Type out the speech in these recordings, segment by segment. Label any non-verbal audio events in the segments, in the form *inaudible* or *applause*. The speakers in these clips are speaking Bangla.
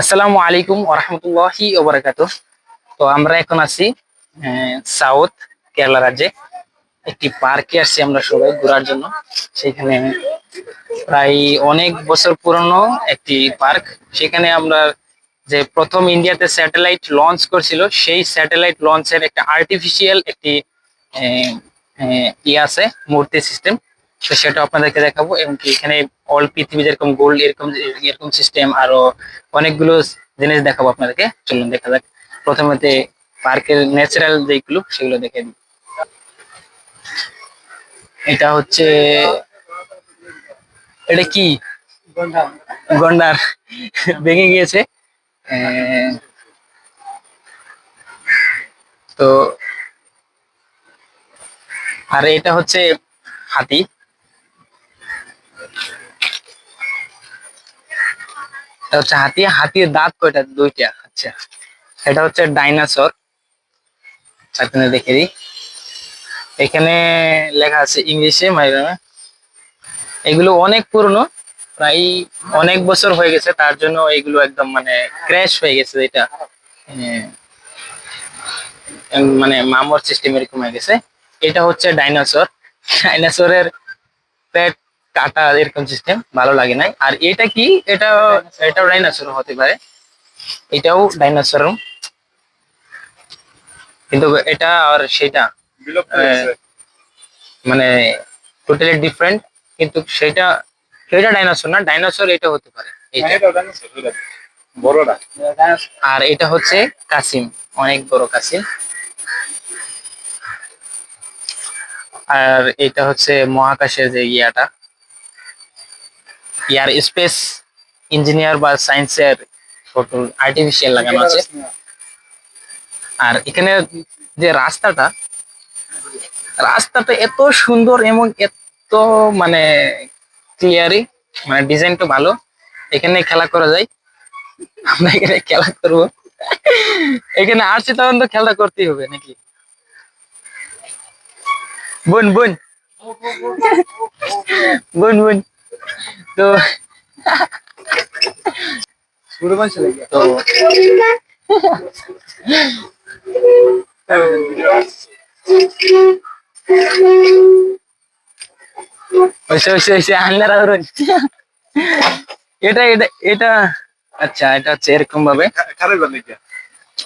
আসসালামু আলাইকুম ওরহামতুল্লাহি ওবরাকাত তো আমরা এখন আছি সাউথ কেরালা রাজ্যে। একটি পার্কে আসছি আমরা সবাই ঘোরার জন্য। সেখানে প্রায় অনেক বছর পুরনো একটি পার্ক। সেখানে আমরা যে প্রথম ইন্ডিয়াতে স্যাটেলাইট লঞ্চ করছিল, সেই স্যাটেলাইট লঞ্চের একটা আর্টিফিশিয়াল একটি ইয়ে আছে, মূর্তি সিস্টেম তো সেটা আপনাদেরকে দেখাবো এবং এখানে অল পৃথিবী যেরকম গোল্ড এরকম এরকম সিস্টেম আরও অনেকগুলো জিনিস দেখাবো আপনাদেরকে। চলুন দেখা যাক। প্রথমেতে পার্কের ন্যাচারাল যেগুলো সেগুলো দেখে দিই এটা হচ্ছে, এটা কি? গন্ডার। ভেঙে গিয়েছে। তো, আর এটা হচ্ছে হাতি। হচ্ছে হাতি, হাতির দাঁত কয়টা? দুইটা। আচ্ছা। এটা হচ্ছে ডাইনোসর। আপনাদের দেখে দিই। এখানে লেখা আছে ইংলিশে এগুলো অনেক পুরনো, প্রায় অনেক বছর হয়ে গেছে, তার জন্য এগুলো একদম মানে ক্র্যাশ হয়ে গেছে, এটা। মানে মামর সিস্টেম এরকম হয়ে গেছে। এটা হচ্ছে ডাইনোসর। ডাইনোসরের পেট কাটা এরকম সিস্টেম ভালো লাগে নাই। আর এটা কি? এটা এটাও ডাইনোসর হতে পারে। এটাও ডাইনোসর কিন্তু এটা আর সেটা। মানে টোটালি ডিফারেন্ট কিন্তু সেটা সেটা ডাইনোসর না ডাইনোসর এটা হতে পারে। এটা হ্যাঁ, বড়টা। আর এটা হচ্ছে কাসিম অনেক বড় কাসিম। আর এটা হচ্ছে মহাকাশের যে ইয়াটা। ইয়ার স্পেস ইঞ্জিনিয়ার বা সায়েন্সের ফটো আর্টিফিশিয়াল লাগানো আছে। আর এখানে যে রাস্তাটা রাস্তাটা এত সুন্দর এবং এত মানে ক্লিয়ারি মানে ডিজাইনটা ভালো। এখানে খেলা করা যায়। আমরা এখানে খেলা করব। এখানে আসছি তখন তো খেলা করতেই হবে নাকি? বোন বোন। বোন বোন। তো শুরু মানুষ লাগে তো আন্নারা ধরুন এটা এটা এটা আচ্ছা এটা হচ্ছে এরকম ভাবে।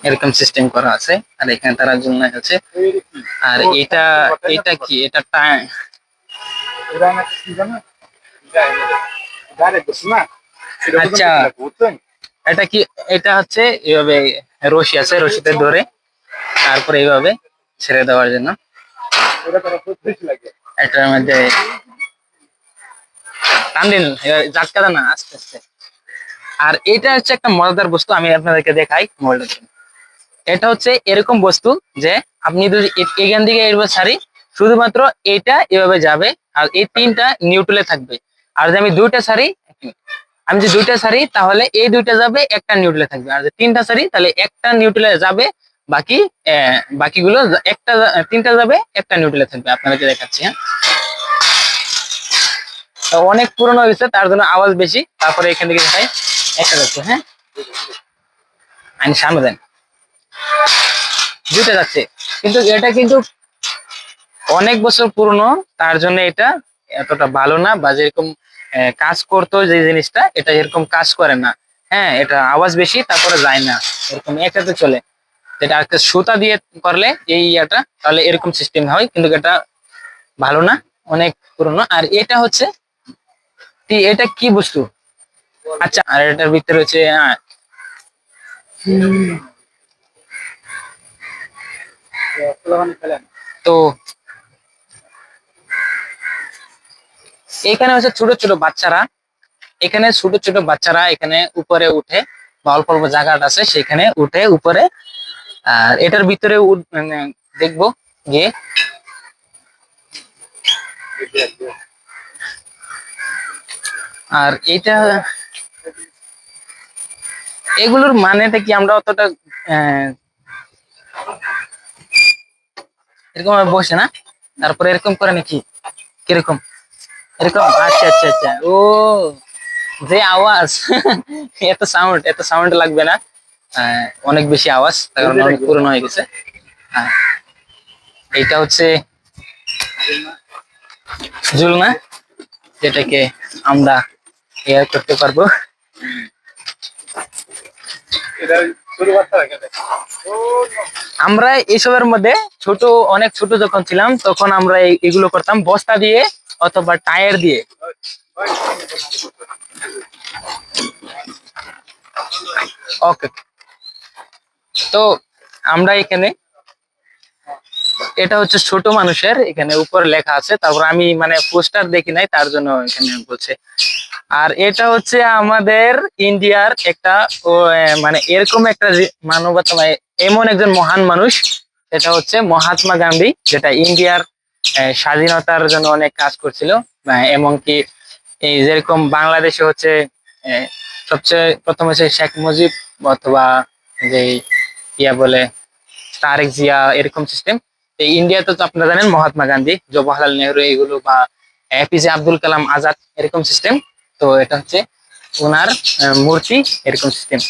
এরকম সিস্টেম করা আছে আর এখানে তারা জন্য আছে আর এটা এটা কি? এটা টাইম এটা এটা আচ্ছা। এটা কি এটা হচ্ছে এইভাবে রশি আছে রশিতে ধরে তারপরে এইভাবে ছেড়ে দেওয়ার জন্য। এটা এটার মধ্যে টান দিন এবার না আস্তে আস্তে। আর এটা হচ্ছে একটা মজাদার বস্তু আমি আপনাদেরকে দেখাই মোবাইলটা। এটা হচ্ছে এরকম বস্তু যে আপনি যদি এখান থেকে এভাবে ছাড়ি শুধুমাত্র এইটা এভাবে যাবে আর এই তিনটা নিউট্রালে থাকবে। আর যদি আমি দুইটা মিনিট। আমি যদি দুইটা ছাড়ি তাহলে এই দুইটা যাবে একটা নিউট্রালে থাকবে। আর যদি তিনটা ছাড়ি তাহলে একটা নিউট্রালে যাবে, বাকি বাকিগুলো একটা তিনটা যাবে, একটা নিউট্রালে থাকবে। আপনাদেরকে দেখাচ্ছি হ্যাঁ। অনেক পুরনো হয়েছে, তার জন্য আওয়াজ বেশি। তারপরে এখান থেকে দেখাই। একটা যাচ্ছে হ্যাঁ। আইন সামনে দেন। দুইটা যাচ্ছে। কিন্তু এটা কিন্তু অনেক বছর পুরনো, তার জন্য এটা এতটা ভালো না, বা যেরকম কাজ করতো যে জিনিসটা, এটা এরকম কাজ করে না। হ্যাঁ এটা আওয়াজ বেশি, তারপরে যায় না। এরকম একাতে চলে। এটা একটা সুতা দিয়ে করলে এই ইয়াটা, তাহলে এরকম সিস্টেম হয়, কিন্তু এটা ভালো না, অনেক পুরনো। আর এটা হচ্ছে এটা কি বস্তু? আচ্ছা আর এটার ভিতরে হচ্ছে তো এখানে হচ্ছে ছোট ছোট বাচ্চারা। এখানে ছোট ছোট বাচ্চারা এখানে উপরে উঠে বা অল্প অল্প জায়গাটা আছে, সেখানে উঠে উপরে। আর এটার ভিতরে মানে দেখব গিয়ে। আর এটা এগুলোর মানেটা কি আমরা অতটা এরকম বসে না? তারপরে এরকম করে নাকি? কীরকম? এরকম? আচ্ছা আচ্ছা আচ্ছা। ও, যে আওয়াজ। *laughs* এত সাউন্ড এত সাউন্ড লাগবে না। অনেক বেশি আওয়াজ, তার কারণ অনেক পুরনো হয়ে গেছে। হ্যাঁ। এইটা হচ্ছে জুলনা যেটাকে আমরা এয়ার করতে পারব। আমরা এইসবের মধ্যে ছোট, অনেক ছোট যখন ছিলাম, তখন আমরা এগুলো করতাম। বস্তা দিয়ে অথবা টায়ার দিয়ে। ওকে। তো আমরা এখানে, এটা হচ্ছে ছোট মানুষের, এখানে উপর লেখা আছে। তারপর আমি মানে পোস্টার দেখি নাই, তার জন্য এখানে বলছে। আর এটা হচ্ছে আমাদের ইন্ডিয়ার একটা মানে এরকম একটা মানবতা মানে এমন একজন মহান মানুষ, সেটা হচ্ছে মহাত্মা গান্ধী, যেটা ইন্ডিয়ার স্বাধীনতার জন্য অনেক কাজ করছিল এমনকি এই যেরকম বাংলাদেশে হচ্ছে সবচেয়ে প্রথম হচ্ছে শেখ মুজিব অথবা যে ইয়া বলে তারেক জিয়া এরকম সিস্টেম ইন্ডিয়াতে তো আপনারা জানেন মহাত্মা গান্ধী, জওয়াহরলাল নেহরু এগুলো বা এপিজে আব্দুল কালাম আজাদ এরকম সিস্টেম তো এটা হচ্ছে ওনার মূর্তি এরকম সিস্টেম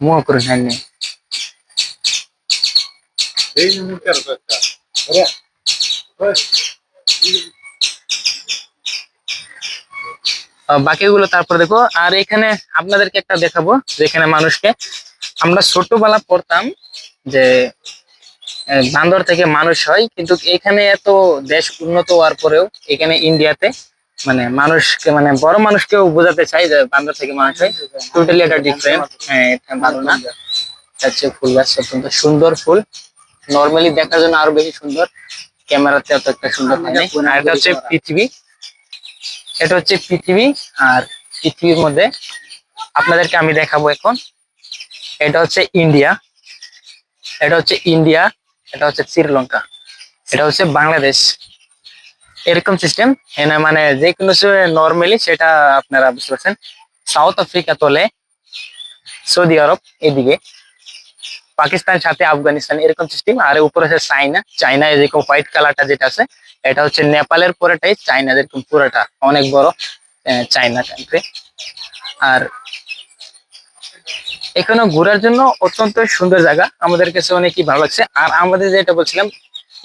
মুহ করুন হ্যাঁ বাকিগুলো তারপর দেখো। আর এখানে আপনাদেরকে একটা দেখাবো যেখানে মানুষকে আমরা ছোটবেলা পড়তাম যে বান্দর থেকে মানুষ হয়, কিন্তু এখানে এত দেশ উন্নত হওয়ার পরেও এখানে ইন্ডিয়াতে মানে মানুষকে মানে বড় মানুষকেও বোঝাতে চাই যে বান্দর থেকে মানুষ হয়। টোটালি একটা ডিফারেন্ট এটা ভালো না। ফুল গাছ অত্যন্ত সুন্দর ফুল। নর্মালি দেখার জন্য আরও বেশি সুন্দর। ক্যামেরাতে অত একটা সুন্দর হয় নাই। আর এটা হচ্ছে পৃথিবী। এটা হচ্ছে পৃথিবী। আর পৃথিবীর মধ্যে আপনাদেরকে আমি দেখাবো এখন। এটা হচ্ছে ইন্ডিয়া। এটা হচ্ছে ইন্ডিয়া। এটা হচ্ছে শ্রীলঙ্কা। এটা হচ্ছে বাংলাদেশ। এরকম সিস্টেম এনে মানে যে কোনো নর্মালি সেটা আপনারা বুঝতে পারছেন। সাউথ আফ্রিকা তোলে সৌদি আরব এদিকে। পাকিস্তান সাথে আফগানিস্তান এরকম সিস্টেম আর উপরে আছে চাইনা চাইনা এরকম হোয়াইট কালারটা যেটা আছে এটা হচ্ছে নেপালের পরেটাই। চাইনা যেরকম পুরোটা অনেক বড় চাইনা কান্ট্রি আর এখানে ঘোরার জন্য অত্যন্ত সুন্দর জায়গা। আমাদের কাছে অনেকই ভালো লাগছে। আর আমাদের যেটা বলছিলাম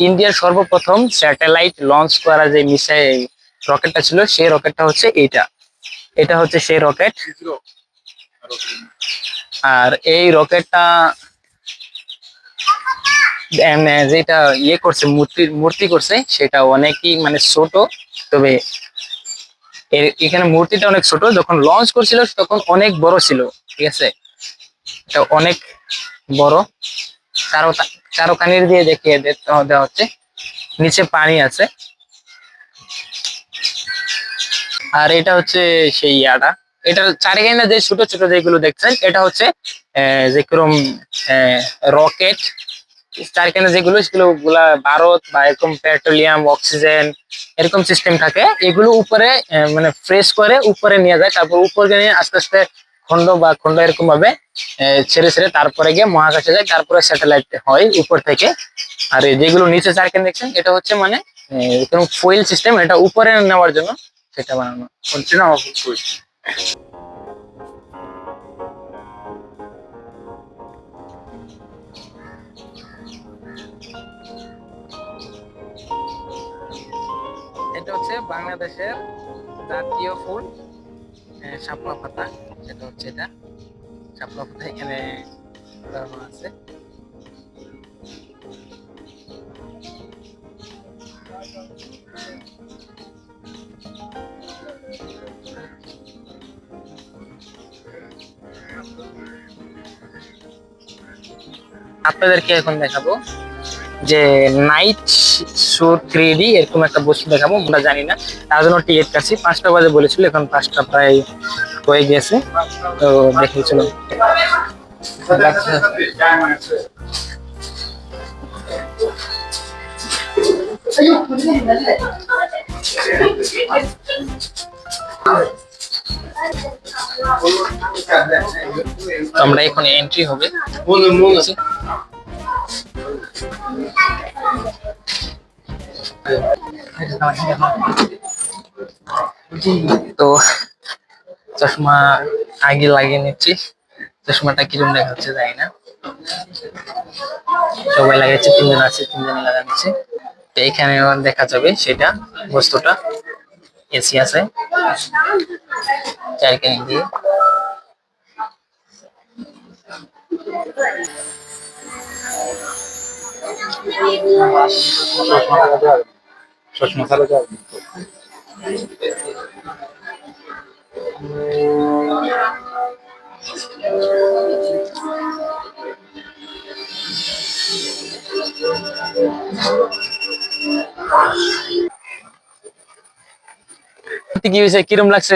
ইন্ডিয়ার সর্বপ্রথম স্যাটেলাইট লঞ্চ করা যে মিসাইল রকেটটা ছিল সেই রকেটটা হচ্ছে এইটা। এটা হচ্ছে সেই রকেট আর এই রকেটটা যেটা ইয়ে করছে, মূর্তি মূর্তি করছে, সেটা অনেকই মানে ছোট, তবে এখানে মূর্তিটা অনেক ছোট, যখন লঞ্চ করছিল তখন অনেক বড় ছিল, ঠিক আছে? এটা অনেক বড়। চারো কানির দিয়ে দেখিয়ে দেওয়া হচ্ছে। নিচে পানি আছে। আর এটা হচ্ছে সেই ইয়াটা। এটার চারিখানে যে ছোট ছোট যেগুলো দেখছেন এটা হচ্ছে আহ, যেরকম রকেট। চারিখানে যেগুলো সেগুলো গুলা ভারত বা এরকম পেট্রোলিয়াম অক্সিজেন এরকম সিস্টেম থাকে এগুলো উপরে মানে ফ্রেশ করে উপরে নিয়ে যায়। তারপর উপরে নিয়ে আস্তে আস্তে খন্ড বা খন্ড এরকম ভাবে ছেড়ে ছেড়ে তারপরে গিয়ে মহাকাশে যায়। তারপরে স্যাটেলাইট হয় উপর থেকে। আর যেগুলো নিচে চারখানে দেখছেন এটা হচ্ছে মানে ফুয়েল সিস্টেম এটা উপরে নেওয়ার জন্য সেটা বানানো। এটা হচ্ছে বাংলাদেশের জাতীয় ফুল শাপলা পাতা। সেটা হচ্ছে এটা। শাপলা পাতা এখানে লাগানো আছে। আপনাদেরকে এখন দেখাবো যে নাইট শো থ্রি ডি এরকম একটা বস্তু দেখাবো, আমরা জানি না। তার জন্য টিকিট কাছি পাঁচটা বাজে বলেছিল, এখন পাঁচটা প্রায় হয়ে গেছে। তো দেখে চলো তো আমরা এখন এন্ট্রি হবে। তো চশমা আগে লাগিয়ে নিচ্ছি। চশমাটা কিরম দেখা হচ্ছে জানি না। সবাই লাগাচ্ছে তিনজন আছে তিনজন লাগাচ্ছে। তো এখানে দেখা যাবে সেটা বস্তুটা। এসি আছে। চার চারখানি দিয়ে। চশমা লাগাতে হবে না। চশমা ছাড়া যাবে না। কি হয়েছে? কিরম লাগছে?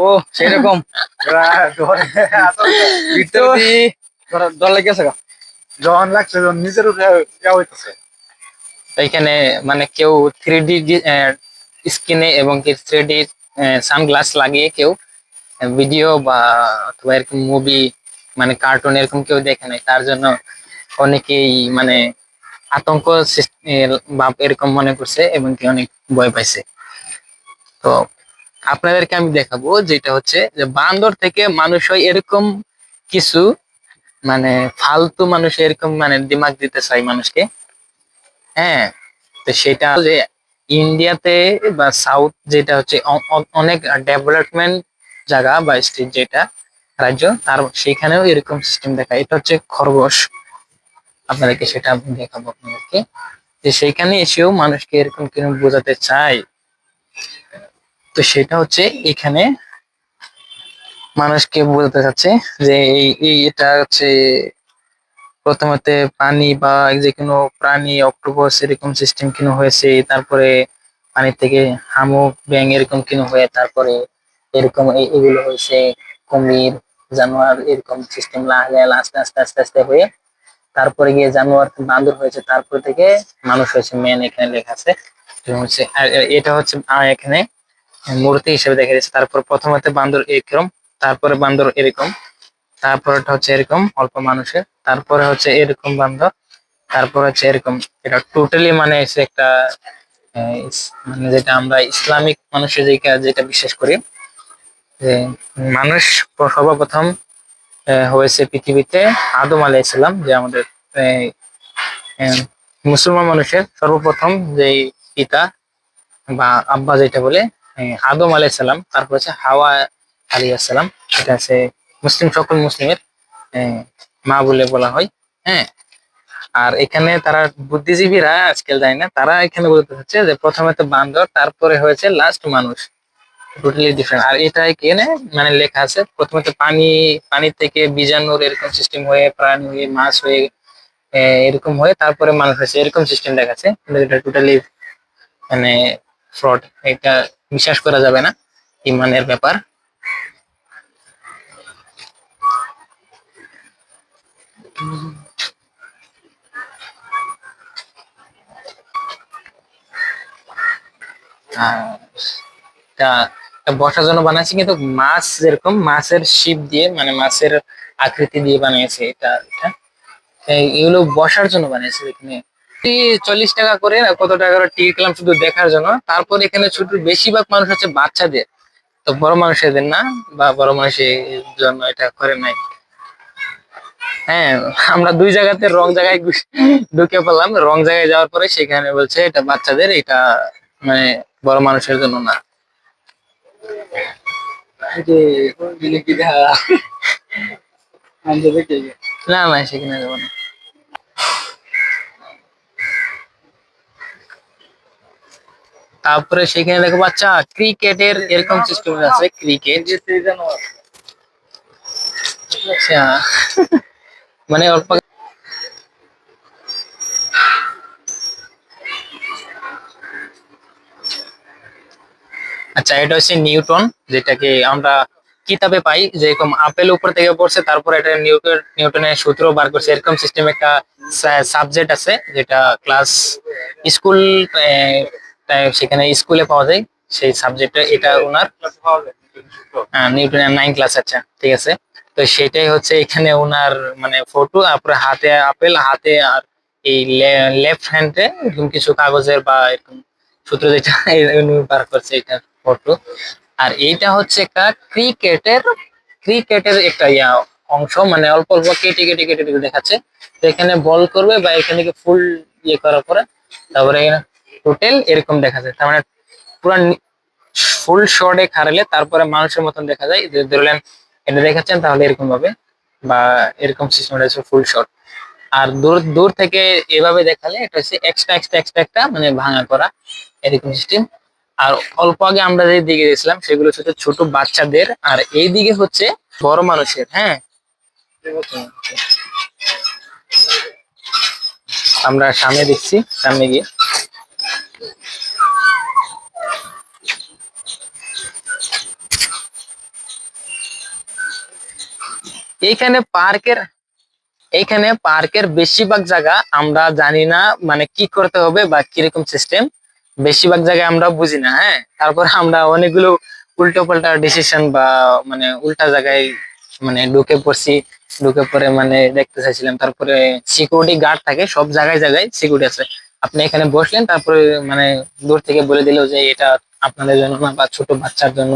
ও সেরকম ডরে। যখন লাগছে যখন নিজের উপরে হইতেছে। এখানে মানে কেউ থ্রি ডি স্ক্রিনে এবং থ্রি ডি সানগ্লাস লাগিয়ে কেউ ভিডিও বা অথবা এরকম মুভি মানে কার্টুন এরকম কেউ দেখে নাই। তার জন্য অনেকেই মানে আতঙ্ক বা এরকম মনে করছে এবং কি অনেক ভয় পাইছে। তো আপনাদেরকে আমি দেখাবো যেটা হচ্ছে যে বান্দর থেকে মানুষ হয় এরকম কিছু মানে ফালতু মানুষ এরকম মানে দিমাগ দিতে চাই মানুষকে। হ্যাঁ তো সেটা যে ইন্ডিয়াতে বা সাউথ যেটা হচ্ছে অনেক ডেভেলপমেন্ট জায়গা বা স্টেট যেটা, রাজ্য, তার সেখানেও এরকম সিস্টেম দেখা এটা হচ্ছে খরগোশ। আপনাদেরকে সেটা দেখাবো আপনাদেরকে। যে সেইখানে এসেও মানুষকে এরকম কীরকম বোঝাতে চায়? তো সেটা হচ্ছে এখানে মানুষকে বোঝাতে চাচ্ছে যে এই এটা হচ্ছে প্রথমত পানি বা যে কোনো প্রাণী অক্টোপাস এরকম সিস্টেম কিনো হয়েছে, তারপরে পানি থেকে হামুক ব্যাং এরকম কিনো হয়ে, তারপরে এরকম এগুলো হয়েছে, কুমির, জানোয়ার এরকম সিস্টেম আস্তে আস্তে আস্তে আস্তে হয়ে তারপরে গিয়ে জানোয়ার বান্দর হয়েছে, তারপর থেকে মানুষ হয়েছে মেন এখানে লেখা আছে। হচ্ছে, আর এটা হচ্ছে এখানে মূর্তি হিসেবে দেখা যাচ্ছে। তারপর প্রথমতে বান্দর এরকম, তারপরে বান্দর এরকম, তারপরেটা হচ্ছে এরকম, অল্প মানুষের। তারপরে হচ্ছে এরকম বান্দর, তারপর হচ্ছে এরকম। এটা টোটালি মানে একটা মানে যেটা আমরা ইসলামিক মানুষের যেটা যেটা বিশ্বাস করি, যে মানুষ সর্বপ্রথম হয়েছে পৃথিবীতে আদম আলাইসাল্লাম যে আমাদের মুসলমান মানুষের সর্বপ্রথম যে পিতা বা আব্বা যেটা বলে আদম আলাইসাল্লাম তারপর হচ্ছে হাওয়া আলাইসাল্লাম এটা আছে মুসলিম, সকল মুসলিমের মা বলে বলা হয় হ্যাঁ। আর এখানে তারা বুদ্ধিজীবীরা আজকাল যায় না, তারা এখানে বলতে হচ্ছে যে প্রথমে তো বান্দর, তারপরে হয়েছে লাস্ট মানুষ। টোটালি ডিফারেন্ট আর এটা এখানে মানে লেখা আছে, প্রথমে তো পানি পানি থেকে বীজাণুর এরকম সিস্টেম হয়ে, প্রাণী হয়ে, মাছ হয়ে এরকম হয়ে, তারপরে মানুষ হয়েছে, এরকম সিস্টেম দেখাচ্ছে। কিন্তু এটা টোটালি মানে ফ্রড এটা বিশ্বাস করা যাবে না, ইমানের ব্যাপার। বসার জন্য বানাইছে, কিন্তু মাছ যেরকম, মাছের শিপ দিয়ে মানে মাছের আকৃতি দিয়ে বানিয়েছে এটা এটা। এগুলো বসার জন্য বানিয়েছে এখানে। চল্লিশ টাকা করে না কত টাকা করে টিকিট খেলাম শুধু দেখার জন্য। তারপর এখানে ছোট বেশিরভাগ মানুষ হচ্ছে বাচ্চাদের। তো বড় মানুষেদের না? বা বড় মানুষের জন্য এটা করে নাই। হ্যাঁ আমরা দুই জায়গাতে রং জায়গায় ঢুকে পেলাম রং জায়গায় যাওয়ার পরে সেখানে বলছে এটা বাচ্চাদের এটা মানে বড় মানুষের জন্য না। *laughs* না না সেখানে যাব না। তারপরে সেখানে দেখো বাচ্চা, ক্রিকেটের এরকম সিস্টেম আছে ক্রিকেট আচ্ছা। মানে অল্প আচ্ছা এটা হচ্ছে নিউটন, যেটাকে আমরা কিতাবে পাই, যেরকম আপেল উপর থেকে পড়ছে, তারপর এটা নিউটন নিউটনের সূত্র বার করছে। এরকম সিস্টেম একটা সাবজেক্ট আছে, যেটা ক্লাস স্কুল সেখানে স্কুলে পাওয়া যায় সেই সাবজেক্টে এটা ওনার নিউটনের নাইন ক্লাস আচ্ছা ঠিক আছে। তো সেটাই হচ্ছে এখানে ওনার মানে ফটো তারপরে হাতে আপেল হাতে আর এই লেফট হ্যান্ডে এরকম কিছু কাগজের বা এরকম সূত্র যেটা বার করছে এটা ফটো আর এইটা হচ্ছে একটা ক্রিকেটের ক্রিকেটের একটা ইয়া অংশ মানে অল্প অল্প কেটে কেটে কেটে দেখাচ্ছে। তো এখানে বল করবে বা এখানে ফুল ইয়ে করার পরে, তারপরে টোটাল এরকম দেখা যায়। তার মানে পুরো ফুল শর্টে খারালে তারপরে মানুষের মতন দেখা যায়। যদি ধরলেন এটা দেখাচ্ছেন, তাহলে এরকম ভাবে বা এরকম সিস্টেম হচ্ছে ফুল শর্ট আর দূর দূর থেকে এভাবে দেখালে এটা হচ্ছে এক্সট্রা এক্সট্রা এক্সট্রা একটা মানে ভাঙা করা এরকম সিস্টেম আর অল্প আগে আমরা যে দিকে গেছিলাম, সেগুলো হচ্ছে ছোট বাচ্চাদের। আর এই দিকে হচ্ছে বড় মানুষের হ্যাঁ? আমরা সামনে দেখছি, সামনে গিয়ে। এইখানে পার্কের এইখানে পার্কের বেশিরভাগ জায়গা আমরা জানি না মানে কি করতে হবে বা কীরকম সিস্টেম বেশিরভাগ জায়গায় আমরা বুঝি না হ্যাঁ? তারপর আমরা অনেকগুলো উল্টো পাল্টা ডিসিশন বা মানে উল্টা জায়গায় মানে ঢুকে পড়ছি, ঢুকে পরে মানে দেখতে চাইছিলাম। তারপরে সিকিউরিটি গার্ড থাকে, সব জায়গায় জায়গায় সিকিউরিটি আছে। আপনি এখানে বসলেন, তারপরে মানে দূর থেকে বলে দিল যে এটা আপনাদের জন্য না বা ছোট বাচ্চার জন্য,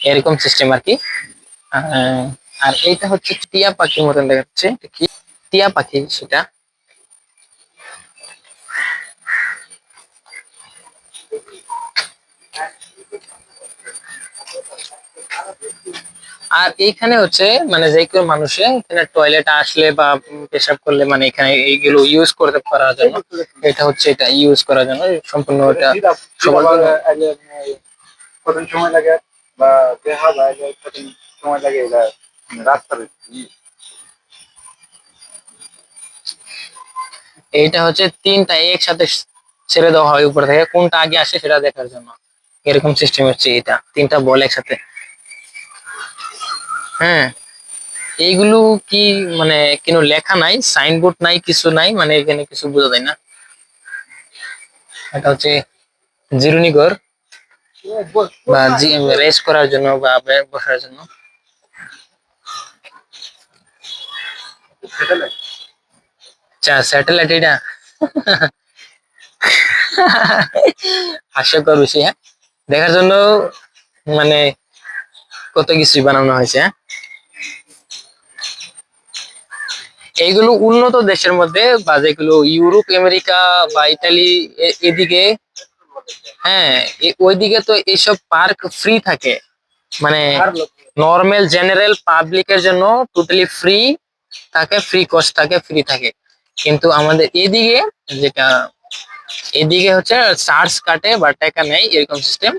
এরকম সিস্টেম আর কি। আর এইটা হচ্ছে টিয়া পাখির মতন দেখাচ্ছে। কি? টিয়া পাখি সেটা। আর এইখানে হচ্ছে মানে যে কেউ মানুষে এখানে টয়লেট আসলে বা পেশাব করলে মানে এখানে এইগুলো ইউজ করতে পারার জন্য, এটা হচ্ছে এটা ইউজ করার জন্য সম্পূর্ণ এটা সময় লাগে বা সময় লাগে এটা রাস্তার এইটা হচ্ছে তিনটা একসাথে ছেড়ে দেওয়া হয় উপর থেকে কোনটা আগে আসে সেটা দেখার জন্য। এরকম সিস্টেম হচ্ছে এটা তিনটা বল একসাথে। হ্যাঁ এইগুলো কি মানে কোনো লেখা নাই সাইনবোর্ড নাই কিছু নাই মানে এখানে কিছু বোঝা যায় না। এটা হচ্ছে জিরুনিগর বা রেস করার জন্য বা বসার জন্য। আচ্ছা স্যাটেলাইট এটা। হাস্যকর হ্যাঁ? দেখার জন্য মানে কত কিছুই বানানো হয়েছে হ্যাঁ? এইগুলো উন্নত দেশের মধ্যে বা যেগুলো ইউরোপ আমেরিকা বা ইতালি এ- এদিকে হ্যাঁ ওইদিকে তো এইসব পার্ক ফ্রি থাকে। মানে নর্মাল জেনারেল পাবলিকের জন্য টোটালি ফ্রি থাকে ফ্রি কস্ট থাকে ফ্রি থাকে। কিন্তু আমাদের এদিকে যেটা এদিকে হচ্ছে চার্জ কাটে বা টাকা নেই এরকম সিস্টেম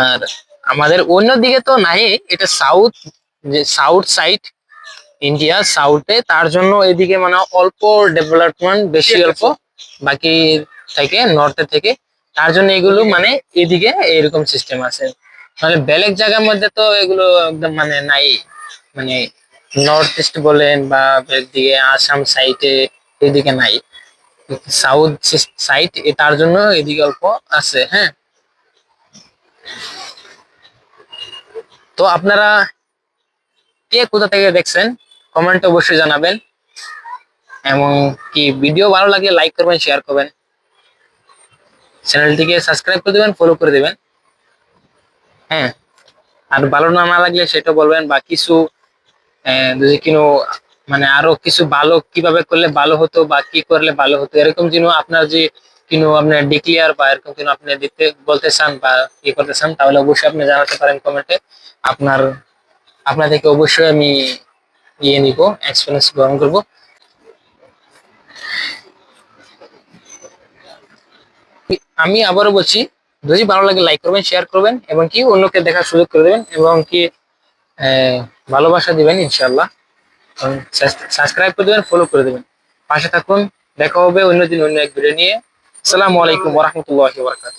আর আমাদের অন্য দিকে তো নাই এটা সাউথ যে সাউথ সাইড ইন্ডিয়া সাউথে তার জন্য এদিকে মানে অল্প ডেভেলপমেন্ট বেশি অল্প বাকি থেকে নর্থে থেকে তার জন্য এগুলো মানে এদিকে এরকম সিস্টেম আছে। মানে বেলেগ জায়গার মধ্যে তো এগুলো একদম মানে নাই মানে নর্থ ইস্ট বলেন বা দিকে আসাম সাইডে এদিকে নাই। সাউথ সাইড তার জন্য এদিকে অল্প আছে হ্যাঁ। তো আপনারা কে কোথা থেকে দেখছেন কমেন্ট অবশ্যই জানাবেন। এবং কি ভিডিও ভালো লাগলে লাইক করবেন শেয়ার করবেন। চ্যানেলটিকে সাবস্ক্রাইব করে দেবেন ফলো করে দেবেন। হ্যাঁ। আর ভালো না না লাগলে সেটা বলবেন বা কিছু যদি কিনো মানে আরও কিছু ভালো কীভাবে করলে ভালো হতো বা কি করলে ভালো হতো, এরকম যেন আপনার যে কিনো আপনার ডিক্লিয়ার বা এরকম কিনো আপনি দিতে বলতে চান বা ই করতে চান, তাহলে অবশ্যই আপনি জানাতে পারেন কমেন্টে আপনার আপনার থেকে অবশ্যই আমি ইয়ে নিব এক্সপিরিয়েন্স গ্রহণ করব। আমি আবারও বলছি, যদি ভালো লাগে লাইক করবেন শেয়ার করবেন, এবং কি অন্যকে দেখার সুযোগ করে দেবেন, এবং কি ভালোবাসা দিবেন ইনশাল্লাহ সাবস্ক্রাইব করে দেবেন ফলো করে দেবেন। পাশে থাকুন, দেখা হবে অন্যদিন অন্য এক ভিডিও নিয়ে। আসসালামু আলাইকুম ওরহমতুল্লাহ বারকাত